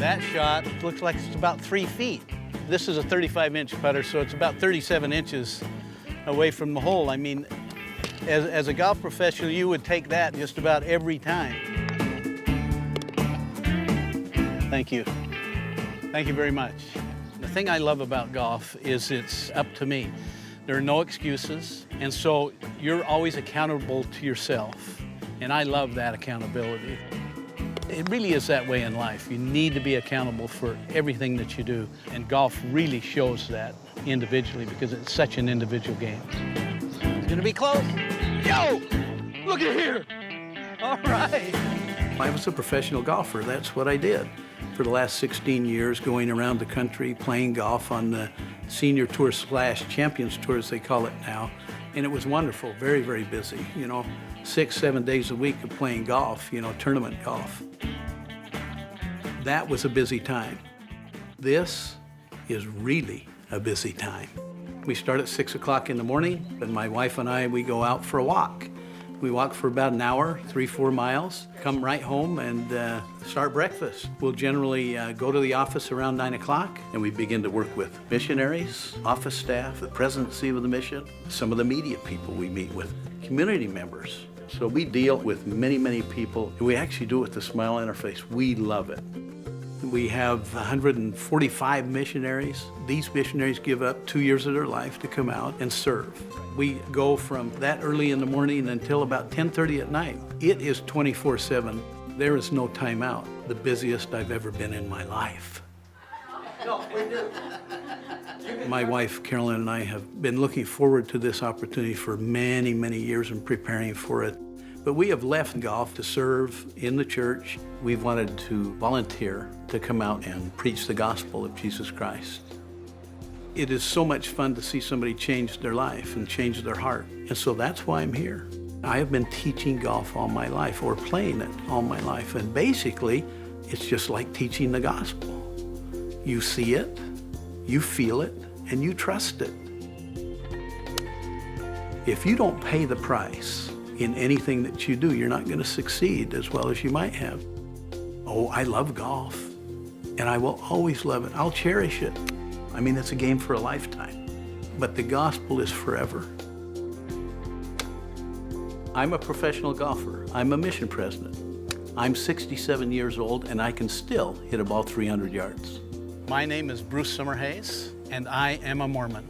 that shot looks like it's about three feet. This is a 35 inch putter, so it's about 37 inches away from the hole. I mean, as, as a golf professional, you would take that just about every time. Thank you. Thank you very much. The thing I love about golf is it's up to me. There are no excuses, and so you're always accountable to yourself. And I love that accountability. It really is that way in life. You need to be accountable for everything that you do. And golf really shows that individually because it's such an individual game. It's gonna be close. Yo! Look at here! All right. I was a professional golfer. That's what I did for the last 16 years, going around the country playing golf on the senior tour slash champions tour, as they call it now. And it was wonderful, very, very busy, you know, six, seven days a week of playing golf, you know, tournament golf. That was a busy time. This is really a busy time. We start at six o'clock in the morning, and my wife and I, we go out for a walk. We walk for about an hour, three, four miles, come right home and uh, start breakfast. We'll generally uh, go to the office around nine o'clock and we begin to work with missionaries, office staff, the presidency of the mission, some of the media people we meet with, community members. So we deal with many, many people. We actually do it with a smile on our face. We love it. We have 145 missionaries. These missionaries give up two years of their life to come out and serve. We go from that early in the morning until about 10:30 at night. It is 24/7. There is no time out. The busiest I've ever been in my life. My wife Carolyn and I have been looking forward to this opportunity for many, many years and preparing for it. But we have left golf to serve in the church. We've wanted to volunteer to come out and preach the gospel of Jesus Christ. It is so much fun to see somebody change their life and change their heart. And so that's why I'm here. I have been teaching golf all my life or playing it all my life. And basically, it's just like teaching the gospel. You see it, you feel it, and you trust it. If you don't pay the price in anything that you do, you're not going to succeed as well as you might have. Oh, I love golf, and I will always love it. I'll cherish it. I mean, it's a game for a lifetime, but the gospel is forever. I'm a professional golfer. I'm a mission president. I'm 67 years old, and I can still hit a ball 300 yards. My name is Bruce Summerhays, and I am a Mormon.